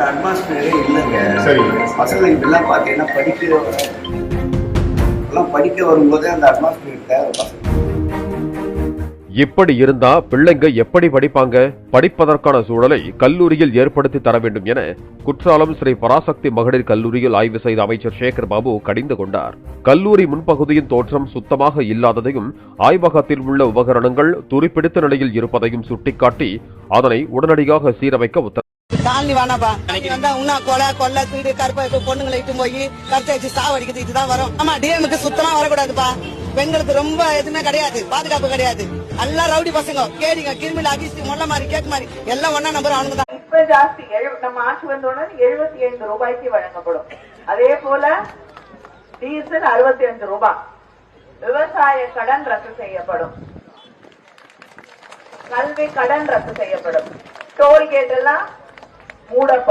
ஒரு அட்மாஸ்பியரே இல்லைங்க. சரி. பசங்க இப்படிலாம் பார்த்தீங்கன்னா படிக்க எல்லாம் படிக்க வரும்போதே அந்த அட்மாஸ்பியர் தேவை பசங்க. இப்படி இருந்தா பிள்ளைங்க எப்படி படிப்பாங்க? படிப்பதற்கான சூழலை கல்லூரியில் ஏற்படுத்தி தர வேண்டும் என குற்றாலம் ஸ்ரீ பராசக்தி மகளிர் கல்லூரியில் ஆய்வு செய்த அமைச்சர் சேகர் பாபு கடிந்து கொண்டார். கல்லூரி முன்பகுதியின் தோற்றம் சுத்தமாக இல்லாததையும் ஆய்வகத்தில் உள்ள உபகரணங்கள் துருப்பிடித்த நிலையில் இருப்பதையும் சுட்டிக்காட்டி அதனை உடனடியாக சீரமைக்க உத்தரவு காலனி வேணாப்பா. வந்தா உன்னா கொலை கொள்ளை திருடு கருப்பா பொண்ணுங்களை இட்டு போய் கருத்தை வச்சு சாவடிக்கிறது இதுதான் வரும். ஆமா டிஎம்க்கு சுத்தமா வரக்கூடாதுப்பா. பெண்களுக்கு ரொம்ப எதுவுமே கிடையாது பாதுகாப்பு கிடையாது. எல்லாம் ரவுடி பசங்க. கேடிங்க கிருமில அகிஸ்டி முள்ள மாதிரி கேக் மாதிரி. எல்லாம் ஒன்னா நம்பர் அவனுக்கு தான். இப்ப ஜாஸ்தி. நம்ம ஆட்சி வந்தவுடன் எழுபத்தி ஐந்து ரூபாய்க்கு வழங்கப்படும். அதே போல டீசல் அறுபத்தி அஞ்சு ரூபாய் விவசாய கடன் ரத்து செய்யப்படும். கல்வி கடன் ரத்து செய்யப்படும். டோல்கேட் எல்லாம் pura